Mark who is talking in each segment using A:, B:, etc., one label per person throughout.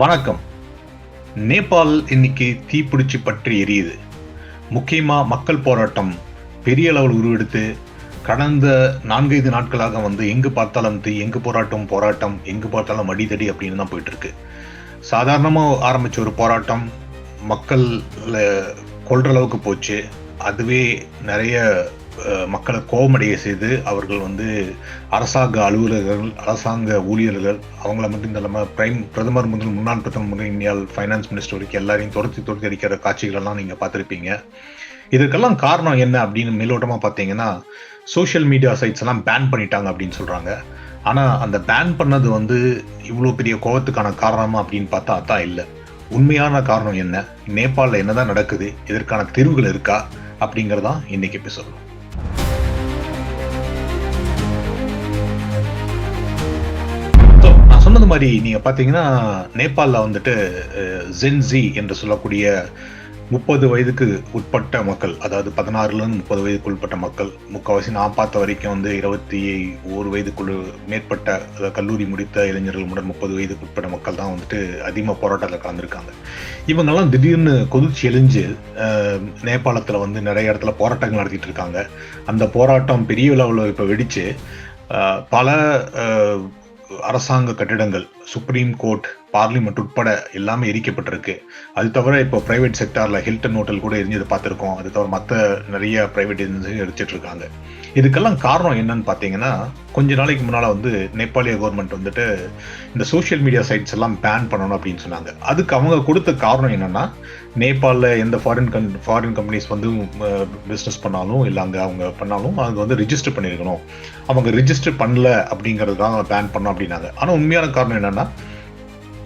A: வணக்கம். நேபாள் இன்னைக்கு தீப்பிடிச்சு பற்றி எரியுது. முக்கியமாக மக்கள் போராட்டம் பெரிய அளவில் உருவெடுத்து கடந்த நான்கைந்து நாட்களாக வந்து எங்கு பார்த்தாலும் தீ எங்கு போராட்டம் போராட்டம் எங்கு பார்த்தாலும் அடிதடி அப்படின்னு தான் போயிட்டு இருக்கு சாதாரணமாக ஆரம்பிச்ச ஒரு போராட்டம் மக்கள் கொள்ற அளவுக்கு போச்சு. அதுவே நிறைய மக்களை கோபமடைய செய்து அவர்கள் வந்து அரசாங்க அலுவலர்கள் அரசாங்க ஊழியர்கள் அவங்கள மட்டும் இல்லாமல் பிரைம் பிரதமர் முதல் முன்னாள் பிரதமர் முதல் இந்தியாவில் ஃபைனான்ஸ் மினிஸ்டர் வரைக்கும் எல்லாரையும் துரத்தி துரத்தி அடிக்கிற காட்சிகளெல்லாம் நீங்கள் பார்த்துருப்பீங்க. இதுக்கெல்லாம் காரணம் என்ன அப்படின்னு மேலோட்டமாக பார்த்தீங்கன்னா சோஷியல் மீடியா சைட்ஸ் எல்லாம் பேன் பண்ணிட்டாங்க அப்படின்னு சொல்கிறாங்க ஆனால் அந்த பேன் பண்ணது வந்து இவ்வளோ பெரிய கோபத்துக்கான காரணமா அப்படின்னு பார்த்தா அதான் இல்லை. உண்மையான காரணம் என்ன? நேபாளில் என்னதான் நடக்குது? இதற்கான தீர்வுகள் இருக்கா? அப்படிங்கிறதான் இன்னைக்கு எபிசோட் சொன்னது மாதிரி நீங்கள் பார்த்தீங்கன்னா நேபாளில் வந்துட்டு ஜென்ஜி என்று சொல்லக்கூடிய முப்பது வயதுக்கு உட்பட்ட மக்கள் அதாவது பதினாறுலேருந்து முப்பது வயதுக்கு உட்பட்ட மக்கள் முக்கால்வாசி நான் பார்த்த வரைக்கும் வந்து இருபத்தி ஒரு வயதுக்குள்ள மேற்பட்ட கல்லூரி முடித்த இளைஞர்கள் முதல் முப்பது வயதுக்கு உட்பட்ட மக்கள் தான் வந்துட்டு அதிகமாக போராட்டத்தில் கலந்துருக்காங்க. இவங்கெல்லாம் திடீர்னு கொதிச்சு எழிஞ்சு நேபாளத்தில் வந்து நிறைய இடத்துல போராட்டங்கள் நடத்திட்டு இருக்காங்க. அந்த போராட்டம் பெரிய அளவில் இப்போ வெடிச்சு பல அரசாங்க கட்டிடங்கள் சுப்ரீம் கோர்ட் பார்லிமெண்ட் உட்பட எல்லாமே எரிக்கப்பட்டிருக்கு. அது தவிர இப்போ பிரைவேட் செக்டாரில் ஹில்டன் ஹோட்டல் கூட எரிஞ்சது பார்த்துருக்கோம். அது தவிர மற்ற நிறைய பிரைவேட் ஏஜென்சி எரிச்சிட்டு இருக்காங்க. இதுக்கெல்லாம் காரணம் என்னன்னு பார்த்தீங்கன்னா கொஞ்ச நாளைக்கு முன்னால் வந்து நேபாளிய கவர்மெண்ட் வந்துட்டு இந்த சோஷியல் மீடியா சைட்ஸ் எல்லாம் பேன் பண்ணணும் அப்படின்னு சொன்னாங்க. அதுக்கு அவங்க கொடுத்த காரணம் என்னன்னா நேபாளில் எந்த ஃபாரின் கன் ஃபாரின் கம்பெனிஸ் வந்து பிஸ்னஸ் பண்ணாலும் இல்லை அங்கே அவங்க பண்ணாலும் அவங்க வந்து ரிஜிஸ்டர் பண்ணியிருக்கணும் அவங்க ரிஜிஸ்டர் பண்ணல அப்படிங்கிறதுக்காக பேன் பண்ணோம் அப்படின்னாங்க. ஆனால் உண்மையான காரணம் என்னன்னா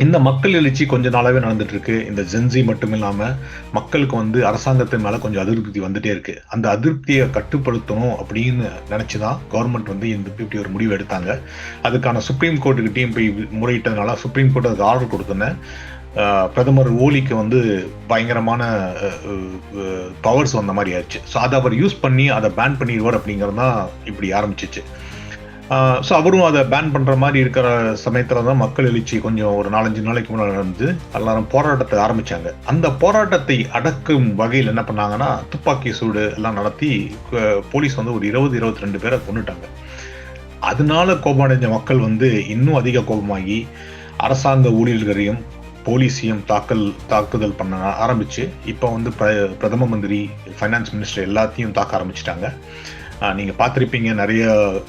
A: இந்த மக்கள் எழுச்சி கொஞ்ச நாளாவே நடந்துட்டு இருக்கு இந்த ஜென்சி மட்டும் இல்லாம மக்களுக்கு வந்து அரசாங்கத்தின் மேல கொஞ்சம் அதிருப்தி வந்துட்டே இருக்கு. அந்த அதிருப்தியை கட்டுப்படுத்தணும் அப்படின்னு நினைச்சுதான் கவர்மெண்ட் வந்து இந்த இப்படி ஒரு முடிவு எடுத்தாங்க. அதுக்கான சுப்ரீம் கோர்ட்டுக்கிட்டையும் போய் முறையிட்டதுனால சுப்ரீம் கோர்ட் அதுக்கு ஆர்டர் கொடுத்தோன்னே பிரதமர் ஓலிக்கு வந்து பயங்கரமான பவர்ஸ் வந்த மாதிரி ஆயிடுச்சு. ஸோ அதை அவர் யூஸ் பண்ணி அதை பேன் பண்ணிடுவார் அப்படிங்கிறது தான் இப்படி ஆரம்பிச்சிச்சு. ஸோ அவரும் அதை பேன் பண்ணுற மாதிரி இருக்கிற சமயத்தில் தான் மக்கள் எழுச்சி கொஞ்சம் ஒரு நாலஞ்சு நாளைக்கு முன்னாடி நடந்து எல்லாரும் போராட்டத்தை ஆரம்பித்தாங்க அந்த போராட்டத்தை அடக்கும் வகையில் என்ன பண்ணாங்கன்னா துப்பாக்கி சூடு எல்லாம் நடத்தி போலீஸ் வந்து ஒரு இருபது இருபத்தி ரெண்டு பேரை கொண்டுட்டாங்க அதனால கோபமடைஞ்ச மக்கள் வந்து இன்னும் அதிக கோபமாகி அரசாங்க ஊழியர்களையும் போலீஸையும் தாக்கல் தாக்குதல் பண்ண ஆரம்பிச்சு இப்போ வந்து பிர- பிரதம மந்திரி ஃபைனான்ஸ் மினிஸ்டர் எல்லாத்தையும் தாக்க ஆரம்பிச்சிட்டாங்க. நீங்க பார்த்திருப்பீங்க நிறைய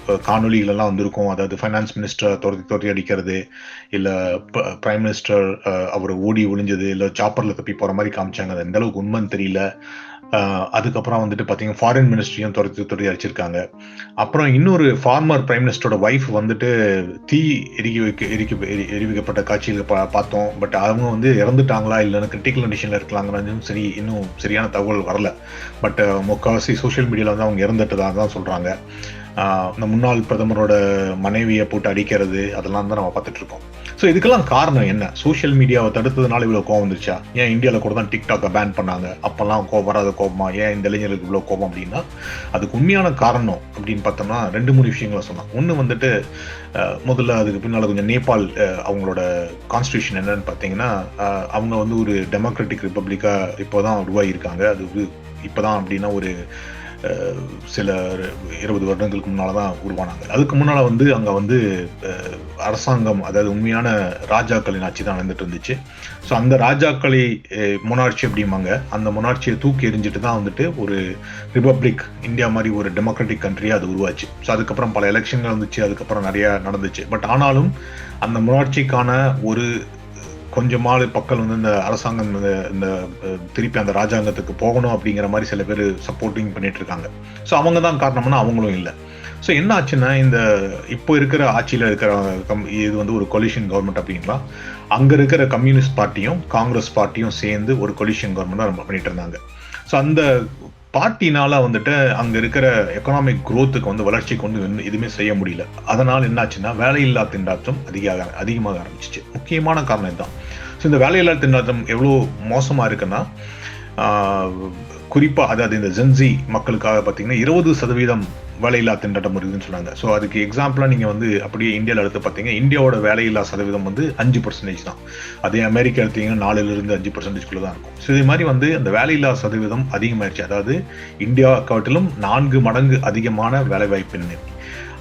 A: காணொலிகள் எல்லாம் வந்திருக்கும். அதாவது ஃபைனான்ஸ் மினிஸ்டர் துரத்தி துரத்தி அடிக்கிறது இல்ல பிரைம் மினிஸ்டர் அவர் ஓடி ஒளிஞ்சது இல்ல சாப்பர்ல தப்பி போற மாதிரி காமிச்சாங்க. அது எந்த அளவுக்கு உண்மைன்னு தெரியல. அதுக்கப்புறம் வந்துட்டு பார்த்தீங்கன்னா ஃபாரின் மினிஸ்ட்ரியும் துரத்தி துறை அடிச்சிருக்காங்க. அப்புறம் இன்னொரு ஃபார்மர் பிரைம் மினிஸ்டரோட ஒய்ஃப் வந்துட்டு தீ எரிக்க வைக்க எரிக்க எரிவிக்கப்பட்ட காட்சியில் பா பார்த்தோம். பட் அவங்க வந்து இறந்துட்டாங்களா இல்லைன்னு கிரிட்டிக்கல் கண்டிஷனில் இருக்கலாங்கிறதும் சரி இன்னும் சரியான தகவல் வரல. பட் முக்கால்வாசி சோஷியல் மீடியாவில் வந்து அவங்க இறந்துட்டதாக தான் சொல்கிறாங்க இந்த முன்னாள் பிரதமரோட மனைவியை போட்டு அடிக்கிறது அதெல்லாம் தான் நம்ம பார்த்துட்ருக்கோம் இருக்கோம். ஸோ இதுக்கெல்லாம் காரணம் என்ன? சோஷியல் மீடியாவை தடுத்ததுனால இவ்வளோ கோவம் வந்துருச்சா? ஏன் இந்தியாவில் கூட தான் டிக்டாக்கை பேன் பண்ணாங்க? அப்போல்லாம் கோவம் வராத கோபமா ஏன் இந்த இளைஞர்களுக்கு இவ்வளோ கோபம் அப்படின்னா அதுக்கு உண்மையான காரணம் அப்படின்னு பார்த்தோம்னா ரெண்டு மூணு விஷயங்களை சொன்னாங்க. ஒன்று வந்துட்டு முதல்ல அதுக்கு பின்னால் கொஞ்சம் நேபாள் அவங்களோட கான்ஸ்டியூஷன் என்னன்னு பார்த்தீங்கன்னா அவங்க வந்து ஒரு டெமோக்ராட்டிக் ரிப்பப்ளிக்காக இப்போ தான் உருவாகியிருக்காங்க. அது இப்போதான் அப்படின்னா ஒரு சில இருபது வருடங்களுக்கு முன்னால் தான் உருவானாங்க. அதுக்கு முன்னால் வந்து அங்கே வந்து அரசாங்கம் அதாவது உண்மையான ராஜாக்களின் ஆட்சி தான் நடந்துட்டு இருந்துச்சு. ஸோ அந்த ராஜாக்களை மொனாட்சி அப்படிம்பாங்க. அந்த மொனாட்சியை தூக்கி எறிஞ்சிட்டு தான் வந்துட்டு ஒரு ரிப்பப்ளிக் இந்தியா மாதிரி ஒரு டெமோக்ராட்டிக் கண்ட்ரியாக அது உருவாச்சு. ஸோ அதுக்கப்புறம் பல எலெக்ஷன்கள் வந்துச்சு. அதுக்கப்புறம் நிறையா நடந்துச்சு. பட் ஆனாலும் அந்த மொனாட்சிக்கான ஒரு கொஞ்சமாவது மக்கள் வந்து இந்த அரசாங்கம் இந்த இந்த திருப்பி அந்த ராஜாங்கத்துக்கு போகணும் அப்படிங்கிற மாதிரி சில பேர் சப்போர்ட்டிங் பண்ணிட்டு இருக்காங்க ஸோ அவங்க தான் காரணம்னா அவங்களும் இல்லை. ஸோ என்ன ஆச்சுன்னா இந்த இப்போ இருக்கிற ஆட்சியில் இருக்கிற கம் இது வந்து ஒரு கொலிஷன் கவர்மெண்ட் அப்படிங்களா? அங்கே இருக்கிற கம்யூனிஸ்ட் பார்ட்டியும் காங்கிரஸ் பார்ட்டியும் சேர்ந்து ஒரு கொலிஷன் கவர்மெண்ட் நம்ம பண்ணிட்டு இருந்தாங்க ஸோ அந்த பார்ட்டினால வந்துட்டு அங்க இருக்கிற எக்கனாமிக் குரோத்துக்கு வந்து வளர்ச்சிக்கு வந்து எதுவுமே செய்ய முடியல. அதனால என்னாச்சுன்னா வேலையில்லா திண்டாட்டம் அதிக அதிகமாக ஆரம்பிச்சிச்சு. முக்கியமான காரணம் இதுதான். ஸோ இந்த வேலையில்லா திண்டாட்டம் எவ்வளோ மோசமா இருக்குன்னா குறிப்பாக அதாவது இந்த ஜென்சி மக்களுக்காக பார்த்தீங்கன்னா இருபது சதவீதம் வேலையில்லா திண்டாட்டம் இருக்குதுன்னு சொன்னாங்க. ஸோ அதுக்கு எக்ஸாம்பிளாக நீங்கள் வந்து அப்படியே இந்தியாவில் எடுத்து பார்த்தீங்க இந்தியாவோட வேலையில்லா சதவீதம் வந்து அஞ்சு பர்சன்டேஜ் தான். அதே அமெரிக்கா எடுத்தீங்கன்னா நாலுலேருந்து அஞ்சு பர்சன்டேஜ்குள்ளே தான் இருக்கும். ஸோ இது மாதிரி வந்து அந்த வேலையில்லா சதவீதம் அதிகமாயிருச்சு. அதாவது இந்தியா காட்டிலும் நான்கு மடங்கு அதிகமான வேலைவாய்ப்பின்மை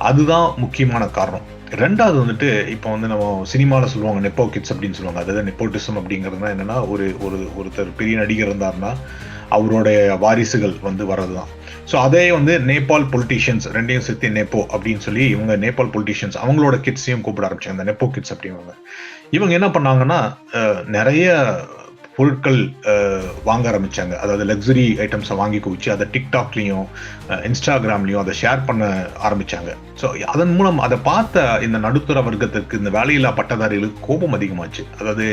A: அதுதான் முக்கியமான காரணம். ரெண்டாவது வந்துட்டு இப்போ வந்து நம்ம சினிமாவில் சொல்லுவாங்க நெப்போ கிட்ஸ் அப்படின்னு சொல்லுவாங்க. அதாவது நெப்போட்டிசம் அப்படிங்கிறதுனா என்னென்னா ஒரு ஒரு ஒருத்தர் பெரிய நடிகர் இருந்தாருன்னா அவருடைய வாரிசுகள் வந்து வர்றது தான் ஸோ அதே வந்து நேபாள் பொலிட்டீஷியன்ஸ் ரெண்டையும் சேர்த்து நெப்போ அப்படின்னு சொல்லி இவங்க நேபாள் பொலிட்டீஷியன்ஸ் அவங்களோட கிட்ஸையும் கூப்பிட ஆரம்பிச்சாங்க. அந்த நெப்போ கிட்ஸ் அப்படிவாங்க இவங்க என்ன பண்ணாங்கன்னா நிறைய பொருட்கள் வாங்க ஆரம்பித்தாங்க அதாவது லக்ஸரி ஐட்டம்ஸை வாங்கி குவிச்சு அதை டிக்டாக்லேயும் இன்ஸ்டாகிராம்லையும் அதை ஷேர் பண்ண ஆரம்பிச்சாங்க. ஸோ அதன் மூலம் அதை பார்த்த இந்த நடுத்தர வர்க்கத்திற்கு இந்த வேலையில்லா பட்டதாரிகளுக்கு கோபம் அதிகமாச்சு. அதாவது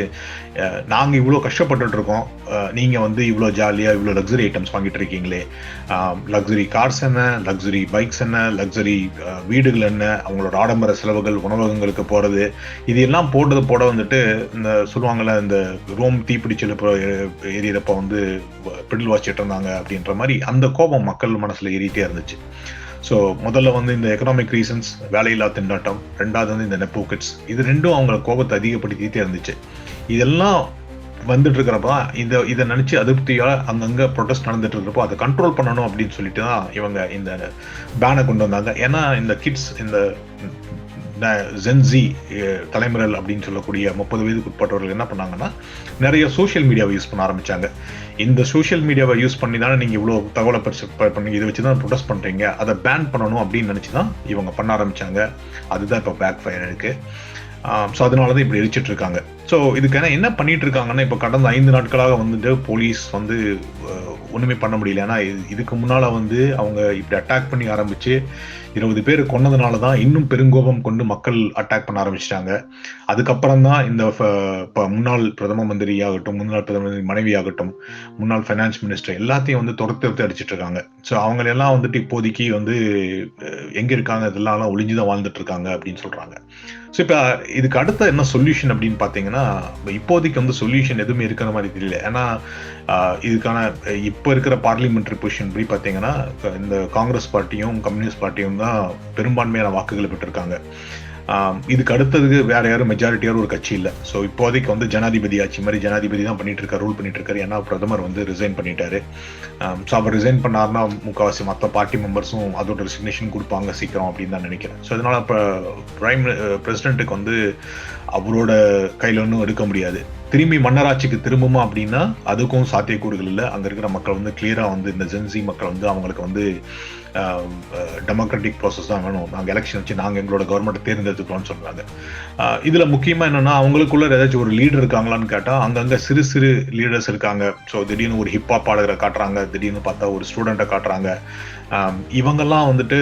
A: நாங்கள் இவ்வளோ கஷ்டப்பட்டு இருக்கோம் நீங்கள் வந்து இவ்வளோ ஜாலியாக இவ்வளோ லக்ஸரி ஐட்டம்ஸ் வாங்கிட்டு இருக்கீங்களே. லக்ஸரி கார்ஸ் என்ன லக்ஸரி பைக்ஸ் என்ன லக்ஸரி வீடுகள் என்ன அவங்களோட ஆடம்பர செலவுகள் உணவகங்களுக்கு போகிறது இது எல்லாம் போட்டது போட வந்துட்டு இந்த சொல்லுவாங்கள்ல இந்த ரோம் தீப்பிடிச்சல் ஏறியிறப்ப வந்து பிடில் வாச்சிட்டு இருந்தாங்க அப்படின்ற மாதிரி அந்த கோபம் மக்கள் மனசில் ஏறி பெருகிட்டே இருந்துச்சு. ஸோ முதல்ல வந்து இந்த எக்கனாமிக் ரீசன்ஸ் வேலையில்லா திண்டாட்டம் ரெண்டாவது வந்து இந்த நெப்போக்கெட்ஸ் இது ரெண்டும் அவங்கள கோபத்தை அதிகப்படுத்திக்கிட்டே இருந்துச்சு. இதெல்லாம் வந்துட்டு இருக்கிறப்ப தான் இந்த இதை நினச்சி அதிருப்தியாக அங்கங்கே ப்ரொடெஸ்ட் நடந்துட்டு இருக்கிறப்போ அதை கண்ட்ரோல் பண்ணணும் அப்படின்னு சொல்லிட்டு தான் இவங்க இந்த பேனை கொண்டு வந்தாங்க. ஏன்னா இந்த கிட்ஸ் இந்த ஜென்சி தலைமுறைகள் அப்படின்னு சொல்லக்கூடிய முப்பது வயதுக்கு உட்பட்டவர்கள் என்ன பண்ணாங்கன்னா நிறைய சோஷியல் மீடியாவை யூஸ் பண்ண ஆரம்பித்தாங்க இந்த சோஷியல் மீடியாவை யூஸ் பண்ணி தானே நீங்கள் இவ்வளோ தகவலை பண்ணி இதை வச்சு தான் ப்ரொடெஸ்ட் பண்ணுறீங்க அதை பேன் பண்ணணும் அப்படின்னு நினச்சி தான் இவங்க பண்ண ஆரம்பித்தாங்க அதுதான் இப்போ பேக் ஃபயர் இருக்குது ஸோ அதனால தான் இப்படி எரிச்சிட்ருக்காங்க ஸோ இதுக்கான என்ன பண்ணிட்டு இருக்காங்கன்னா இப்போ கடந்த ஐந்து நாட்களாக வந்துட்டு போலீஸ் வந்து ஒன்றுமே பண்ண முடியல. ஏன்னா இதுக்கு முன்னால் வந்து அவங்க இப்படி அட்டாக் பண்ணி ஆரம்பித்து இருபது பேர் கொன்னதுனால தான் இன்னும் பெருங்கோபம் கொண்டு மக்கள் அட்டாக் பண்ண ஆரம்பிச்சிட்டாங்க. அதுக்கப்புறம் தான் இந்த முன்னாள் பிரதம மந்திரி ஆகட்டும் முன்னாள் பிரதம மந்திரி மனைவி ஆகட்டும் முன்னாள் ஃபைனான்ஸ் மினிஸ்டர் எல்லாத்தையும் வந்து துரத்து துரத்து அடிச்சிட்டு இருக்காங்க ஸோ அவங்களெல்லாம் வந்துட்டு இப்போதைக்கு வந்து எங்கே இருக்காங்க இதெல்லாம் ஒளிஞ்சு தான் வாழ்ந்துட்டு இருக்காங்க அப்படின்னு சொல்கிறாங்க ஸோ இப்போ இதுக்கு அடுத்த என்ன சொல்யூஷன் அப்படின்னு பார்த்தீங்கன்னா இப்போதைக்கு வந்து சொல்யூஷன் எதுவுமே இருக்கிற மாதிரி தெரியல. ஏன்னா இதுக்கான இப்போ இருக்கிற பார்லிமெண்ட்ரி பொசிஷன் படி பார்த்தீங்கன்னா இந்த காங்கிரஸ் பார்ட்டியும் கம்யூனிஸ்ட் பார்ட்டியும் தான் பெரும்பான்மையான வாக்குகளை பெற்றிருக்காங்க. இதுக்கு அடுத்ததுக்கு வேற யாரும் மெஜாரிட்டியாக ஒரு கட்சி இல்லை. ஸோ இப்போதைக்கு வந்து ஜனாதிபதி ஆட்சி மாதிரி ஜனாதிபதி தான் பண்ணிட்டு இருக்காரு ரூல் பண்ணிட்டு இருக்காரு. ஏன்னா பிரதமர் வந்து ரிசைன் பண்ணிட்டாரு. ஸோ அவர் ரிசைன் பண்ணார்னா முக்கால்வாசி மற்ற பார்ட்டி மெம்பர்ஸும் அதோட ரெசிக்னேஷன் கொடுப்பாங்க சீக்கிரம் அப்படின்னு தான் நினைக்கிறேன். ஸோ அதனால இப்போ பிரைம் பிரசிடென்ட்டுக்கு வந்து அவரோட கையில் ஒன்றும் எடுக்க முடியாது. திரும்பி மன்னராட்சிக்கு திரும்புமா அப்படின்னா அதுக்கும் சாத்தியக்கூறுகள் இல்லை. அங்கே இருக்கிற மக்கள் வந்து கிளியராக வந்து இந்த ஜென்சி மக்கள் வந்து அவங்களுக்கு வந்து டெமோக்ராட்டிக் ப்ராசஸ் தான் வேணும். நாங்கள் எலெக்ஷன் வச்சு நாங்கள் எங்களோட கவர்மெண்ட்டை தேர்ந்தெடுத்துக்கிறோம்னு சொல்கிறாங்க இதில் முக்கியமாக என்னென்னா அவங்களுக்குள்ள ஏதாச்சும் ஒரு லீடர் இருக்காங்களான்னு கேட்டால் அங்கங்கே சிறு சிறு லீடர்ஸ் இருக்காங்க. ஸோ திடீர்னு ஒரு ஹிப்ஹாப் பாடகரை காட்டுறாங்க. திடீர்னு பார்த்தா ஒரு ஸ்டூடெண்ட்டை காட்டுறாங்க. இவங்கெல்லாம் வந்துட்டு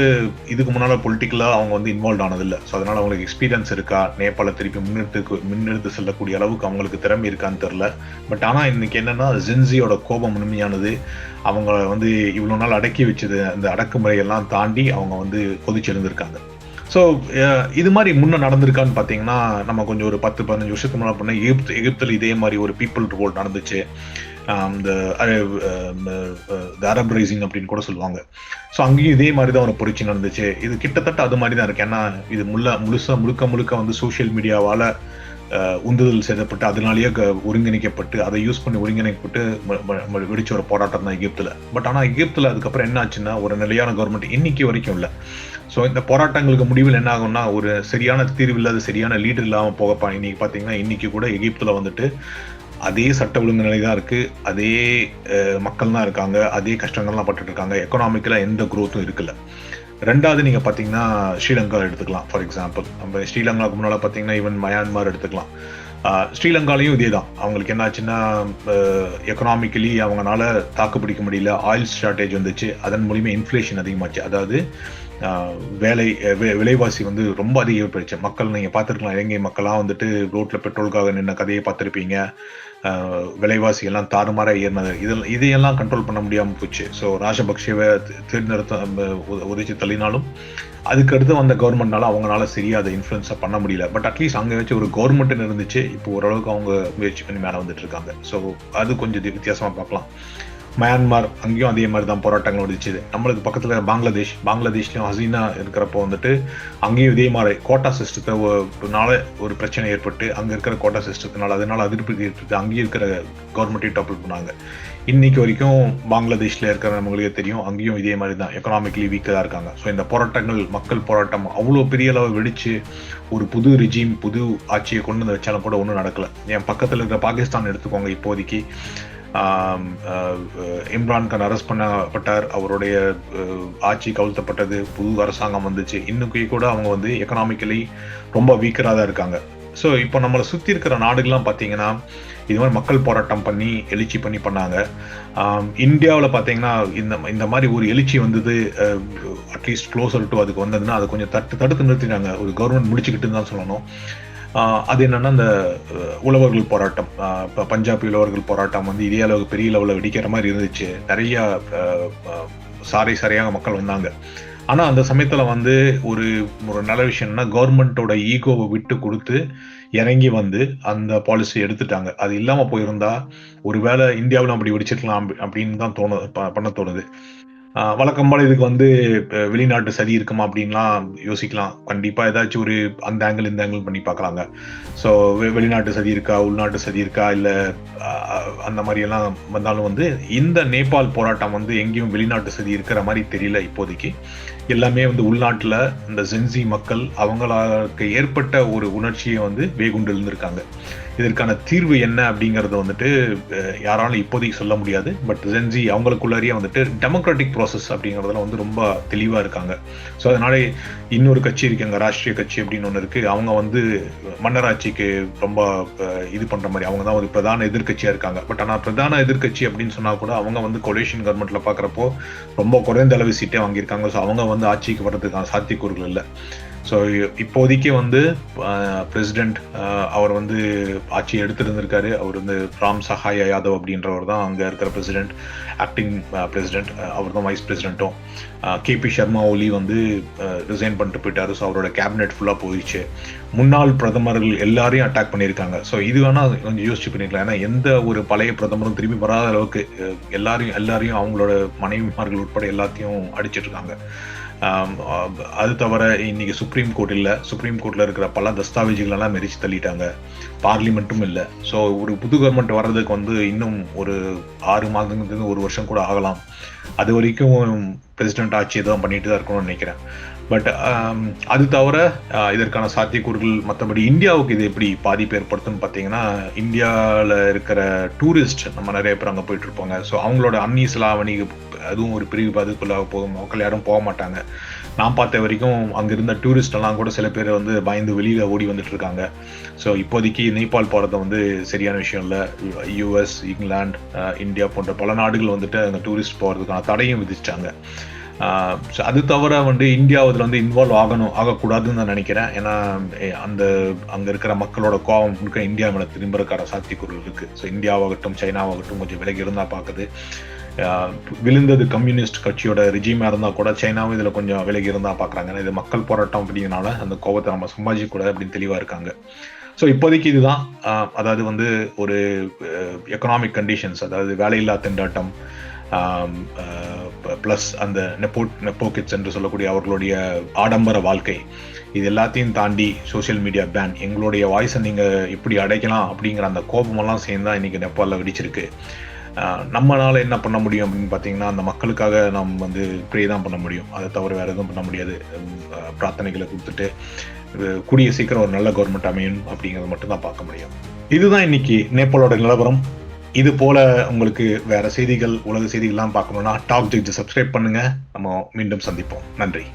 A: இதுக்கு முன்னால் பொலிட்டிக்கலாக அவங்க வந்து இன்வால்வ் ஆனதில்லை. ஸோ அதனால் அவங்களுக்கு எக்ஸ்பீரியன்ஸ் இருக்கா? நேபாள திருப்பி முன்னெடுத்து முன்னெடுத்து செல்லக்கூடிய அளவுக்கு அவங்களுக்கு திறமை இருக்கான்னு தெரில பட் ஆனால் இன்னைக்கு என்னென்னா ஜென்சியோட கோபம் உண்மையானது அவங்கள வந்து இவ்வளோ நாள் அடக்கி வச்சது அந்த அடக்குமுறையெல்லாம் தாண்டி அவங்க வந்து கொதிச்செழுந்திருக்காங்க ஸோ இது மாதிரி முன்னே நடந்திருக்கான்னு பார்த்தீங்கன்னா நம்ம கொஞ்சம் ஒரு பத்து பதினஞ்சு வருஷத்துக்கு முன்னாடி பண்ண எகிப்து எகிப்தில் இதே மாதிரி ஒரு பீப்புள் ரிவோல்ட் நடந்துச்சு. இந்த அரப் ரைசிங் அப்படின்னு கூட சொல்லுவாங்க. ஸோ அங்கேயும் இதே மாதிரி தான் ஒரு புரட்சி நடந்துச்சு. இது கிட்டத்தட்ட அது மாதிரி தான் இருக்கு. ஏன்னா இது முள்ள முழுசா முழுக்க முழுக்க வந்து சோஷியல் மீடியாவால் உந்துதல் செய்யப்பட்டு அதனாலேயே ஒருங்கிணைக்கப்பட்டு அதை யூஸ் பண்ணி ஒருங்கிணைக்கப்பட்டு வெடிச்ச ஒரு போராட்டம் தான் எகிப்தில். பட் ஆனால் எகிப்தில் அதுக்கப்புறம் என்ன ஆச்சுன்னா ஒரு நிலையான கவர்மெண்ட் இன்னைக்கு வரைக்கும் இல்லை. ஸோ இந்த போராட்டங்களுக்கு முடிவில் என்ன ஆகும்னா ஒரு சரியான தீர்வு இல்லாத சரியான லீடர் இல்லாமல் போகப்பா இன்னைக்கு பார்த்தீங்கன்னா இன்னைக்கு கூட எகிப்தில் வந்துட்டு அதே சட்ட ஒழுங்கு நிலை தான் இருக்குது அதே மக்கள் தான் இருக்காங்க. அதே கஷ்டங்கள்லாம் பட்டுட்டு இருக்காங்க. எக்கனாமிக்கலாக எந்த குரோத்தும் இருக்குல்ல ரெண்டாவது நீங்கள் பார்த்தீங்கன்னா ஸ்ரீலங்கா எடுத்துக்கலாம் ஃபார் எக்ஸாம்பிள் நம்ம ஸ்ரீலங்காவுக்கு முன்னால் பார்த்தீங்கன்னா ஈவன் மயான்மார் எடுத்துக்கலாம். ஸ்ரீலங்காலையும் இதே தான் அவங்களுக்கு என்னாச்சுன்னா எக்கனாமிக்கலி அவங்களால தாக்கு பிடிக்க முடியல. ஆயில் ஷார்ட்டேஜ் வந்துச்சு. அதன் மூலியமாக இன்ஃப்ளேஷன் அதிகமாச்சு. அதாவது வேலை விலைவாசி வந்து ரொம்ப அதிகப்படுச்சு மக்கள் நீங்கள் பார்த்துருக்கலாம் இலங்கை மக்களாக வந்துட்டு ரோட்டில் பெட்ரோலுக்காக நின்ன கதையை பார்த்துருப்பீங்க. விலைவாசி எல்லாம் தாறுமாறாக ஏறினது. இதில் இதையெல்லாம் கண்ட்ரோல் பண்ண முடியாமல் போச்சு. ஸோ ராஜபக்சேவை தேர்ந்தெடுத்த உதவி தள்ளினாலும் அதுக்கடுத்து வந்த கவர்மெண்ட்னால அவங்களால சரியா அதை இன்ஃப்ளூன்ஸாக பண்ண முடியல. பட் அட்லீஸ்ட் அங்கே வச்சு ஒரு கவர்மெண்ட்னு இருந்துச்சு. இப்போ ஓரளவுக்கு அவங்க முயற்சி பண்ணி மேலே வந்துட்டு இருக்காங்க. ஸோ அது கொஞ்சம் வித்தியாசமாக பார்க்கலாம். மயான்மார் அங்கேயும் அதே மாதிரி தான் போராட்டங்கள் வந்துச்சு நம்மளுக்கு பக்கத்தில் பங்களாதேஷ் பங்களாதேஷ்லையும் ஹசீனா இருக்கிறப்போ வந்துட்டு அங்கேயும் இதே மாதிரி கோட்டா சிஸ்டத்தினால ஒரு பிரச்சனை ஏற்பட்டு அங்கே இருக்கிற கோட்டா சிஸ்டத்தினால அதனால அதிருப்தி ஏற்பட்டு அங்கேயும் இருக்கிற கவர்மெண்ட்டையும் டப்பிள் பண்ணாங்க. இன்னைக்கு வரைக்கும் பங்களாதேஷில் இருக்கிற நம்மளுக்கே தெரியும் அங்கேயும் இதே மாதிரி தான் எக்கனாமிக்கலி வீக்காக தான் இருக்காங்க. ஸோ இந்த போராட்டங்கள் மக்கள் போராட்டம் அவ்வளோ பெரிய அளவு வெடிச்சு ஒரு புது ரிஜீம் புது ஆட்சியை கொண்டு வந்து வச்சாலும் கூட ஒன்றும் நடக்கலை. என் பக்கத்தில் இருக்கிற பாகிஸ்தான் எடுத்துக்கோங்க இப்போதைக்கு. இம்ரான்கான் அரெஸ்ட் பண்ணப்பட்டார். அவருடைய ஆட்சி கவுழ்த்தப்பட்டது புது அரசாங்கம் வந்துச்சு. இன்னைக்கு கூட அவங்க வந்து எக்கனாமிக்கலி ரொம்ப வீக்கராக தான் இருக்காங்க. ஸோ இப்போ நம்மளை சுற்றி இருக்கிற நாடுகள்லாம் பார்த்தீங்கன்னா இது மாதிரி மக்கள் போராட்டம் பண்ணி எழுச்சி பண்ணி பண்ணாங்க. இந்தியாவில் பார்த்தீங்கன்னா இந்த இந்த மாதிரி ஒரு எழுச்சி வந்தது அட்லீஸ்ட் க்ளோசர் டு அதுக்கு வந்ததுன்னா அதை கொஞ்சம் தட்டு தடுத்து நிறுத்தினாங்க ஒரு கவர்மெண்ட் முடிச்சுக்கிட்டு தான் சொல்லணும். அது என்னன்னா அந்த உழவர்கள் போராட்டம் இப்போ பஞ்சாப் உழவர்கள் போராட்டம் வந்து இதே அளவுக்கு பெரிய லெவலில் வெடிக்கிற மாதிரி இருந்துச்சு. நிறைய சாரை சாரையாக மக்கள் வந்தாங்க. ஆனால் அந்த சமயத்தில் வந்து ஒரு ஒரு நல்ல விஷயம்னா கவர்மெண்ட்டோட ஈகோவை விட்டு கொடுத்து இறங்கி வந்து அந்த பாலிசி எடுத்துட்டாங்க. அது இல்லாமல் போயிருந்தா ஒருவேளை இந்தியாவில் அப்படி வெடிச்சிருக்கலாம் அப்படின்னு தான் தோணு பண்ண தோணுது. வழக்கம் போல இதுக்கு வந்து வெளிநாட்டு சதி இருக்குமா அப்படின்லாம் யோசிக்கலாம். கண்டிப்பா ஏதாச்சும் ஒரு அந்த ஆங்கிள் இந்த ஆங்கிள் பண்ணி பார்க்கலாங்க. ஸோ வெளிநாட்டு சதி இருக்கா உள்நாட்டு சதி இருக்கா இல்லை அந்த மாதிரி எல்லாம் வந்தாலும் வந்து இந்த நேபாள் போராட்டம் வந்து எங்கேயும் வெளிநாட்டு சதி இருக்கிற மாதிரி தெரியல இப்போதைக்கு. எல்லாமே வந்து உள்நாட்டில் இந்த ஜென்சி மக்கள் அவங்களுக்கு ஏற்பட்ட ஒரு உணர்ச்சியை வந்து வேகுண்டு இருந்திருக்காங்க இதற்கான தீர்வு என்ன அப்படிங்கிறத வந்துட்டு யாராலும் இப்போதைக்கு சொல்ல முடியாது. பட் ஜென்ஜி அவங்களுக்குள்ளாரியே வந்துட்டு டெமோக்ராட்டிக் ப்ராசஸ் அப்படிங்கிறதுல வந்து ரொம்ப தெளிவாக இருக்காங்க. ஸோ அதனால இன்னொரு கட்சி இருக்காங்க ராஷ்ட்ரிய கட்சி அப்படின்னு ஒன்று இருக்குது அவங்க வந்து மன்னராட்சிக்கு ரொம்ப இது பண்ணுற மாதிரி அவங்க தான் ஒரு பிரதான எதிர்கட்சியாக இருக்காங்க. பட் ஆனால் பிரதான எதிர்கட்சி அப்படின்னு சொன்னால் கூட அவங்க வந்து கொலேஷன் கவர்மெண்ட்டில் பார்க்குறப்போ ரொம்ப குறைந்த அளவு சீட்டே வாங்கியிருக்காங்க. ஸோ அவங்க வந்து ஆட்சிக்கு வர்றதுக்கான சாத்தியக்கூறுகள் இல்லை. ஸோ இப்போதைக்கு வந்து பிரசிடென்ட் அவர் வந்து ஆட்சி எடுத்திருந்திருக்காரு. அவர் வந்து ராம் சஹாயா யாதவ் அப்படின்றவர் தான் அங்கே இருக்கிற பிரசிடென்ட் ஆக்டிங் பிரசிடென்ட் அவர் தான் வைஸ் பிரசிடென்ட்டும் கேபி சர்மா ஒலி வந்து ரிசைன் பண்ணிட்டு போயிட்டாரு. ஸோ அவரோட கேபினெட் ஃபுல்லாக போயிடுச்சு. முன்னாள் பிரதமர்கள் எல்லாரையும் அட்டாக் பண்ணியிருக்காங்க. ஸோ இது வேணால் கொஞ்சம் யோசிச்சு பண்ணிக்கலாம். ஏன்னா எந்த ஒரு பழைய பிரதமரும் திரும்பி வராத அளவுக்கு எல்லாரையும் எல்லாரையும் அவங்களோட மனைவிமார்கள் உட்பட எல்லாத்தையும் அடிச்சிட்டு இருக்காங்க. அது தவிர இன்னைக்கு சுப்ரீம் கோர்ட் இல்லை. சுப்ரீம் கோர்ட்ல இருக்கிற பல தஸ்தாவேஜுகளெல்லாம் மெரிச்சு தள்ளிட்டாங்க. பார்லிமெண்ட்டும் இல்லை. ஸோ ஒரு புது கவர்மெண்ட் வர்றதுக்கு வந்து இன்னும் ஒரு ஆறு மாதங்கிறது ஒரு வருஷம் கூட ஆகலாம். அது வரைக்கும் பிரசிடென்ட் ஆட்சி தான் பண்ணிட்டு தான் இருக்கணும்னு நினைக்கிறேன். பட் um, அது தவிர இதற்கான சாத்தியக்கூறுகள் மற்றபடி இந்தியாவுக்கு இது எப்படி பாதிப்பு ஏற்படுத்துன்னு பார்த்தீங்கன்னா இந்தியாவில் இருக்கிற டூரிஸ்ட் நம்ம நிறைய பேர் அங்கே போயிட்டு இருப்பாங்க. ஸோ அவங்களோட அந்நீசலாவணி அதுவும் ஒரு பிரிவு பாதிப்புள்ளாக போகும். மக்கள் யாரும் போக மாட்டாங்க. நான் பார்த்த வரைக்கும் அங்கே இருந்த டூரிஸ்டெல்லாம் கூட சில பேர் வந்து பயந்து வெளியில் ஓடி வந்துட்டு இருக்காங்க ஸோ இப்போதைக்கு நேபாள் போகிறது வந்து சரியான விஷயம் இல்லை. யூஎஸ் இங்கிலாந்து இந்தியா போன்ற பல நாடுகள் வந்துட்டு அங்கே டூரிஸ்ட் போகிறதுக்கான தடையும் விதிச்சிட்டாங்க அது தவிர வந்து இந்தியா அதில் வந்து இன்வால்வ் ஆகணும் ஆகக்கூடாதுன்னு நான் நினைக்கிறேன். ஏன்னா அந்த அங்கே இருக்கிற மக்களோட கோபம் முழுக்க இந்தியா மேலே திரும்புறக்கான சாத்தியக்கூறுகள் இருக்குது ஸோ இந்தியாவாகட்டும் சைனாவாகட்டும் கொஞ்சம் விலகி இருந்தால் பார்க்குது விழுந்தது கம்யூனிஸ்ட் கட்சியோட ரிஜிமா இருந்தால் கூட சைனாவும் இதில் கொஞ்சம் விலகி இருந்தால் பார்க்குறாங்க இது மக்கள் போராட்டம் அப்படிங்கிறனால அந்த கோபத்தை நம்ம சம்பாதிக்கக்கூடாது அப்படின்னு தெளிவாக இருக்காங்க. ஸோ இப்போதைக்கு இதுதான். அதாவது வந்து ஒரு எக்கனாமிக் கண்டிஷன்ஸ் அதாவது வேலையில்லா திண்டாட்டம் ப்ளஸ் அந்த நெப்போ நெப்போகிட்ஸ் என்று சொல்லக்கூடிய அவர்களுடைய ஆடம்பர வாழ்க்கை இது எல்லாத்தையும் தாண்டி சோசியல் மீடியா பேன் எங்களுடைய வாய்ஸை நீங்கள் இப்படி அடைக்கலாம் அப்படிங்கிற அந்த கோபமெல்லாம் சேர்ந்தா இன்றைக்கி நெப்பாலில் வெடிச்சிருக்கு. நம்மளால் என்ன பண்ண முடியும் அப்படின்னு பார்த்தீங்கன்னா அந்த மக்களுக்காக நாம் வந்து ப்ரே தான் பண்ண முடியும். அதை தவிர வேறு எதுவும் பண்ண முடியாது. பிரார்த்தனைகளை கொடுத்துட்டு கூடிய சீக்கிரம் ஒரு நல்ல கவர்மெண்ட் அமையும் அப்படிங்கிறத மட்டும் தான் பார்க்க முடியும். இதுதான் இன்னைக்கு நேபாளோட நிலவரம். இது போல உங்களுக்கு வேற செய்திகள் உலக செய்திகள்லாம் பார்க்கணும்னா டாப் ஜெயிச்சு சப்ஸ்கிரைப் பண்ணுங்க. நம்ம மீண்டும் சந்திப்போம். நன்றி.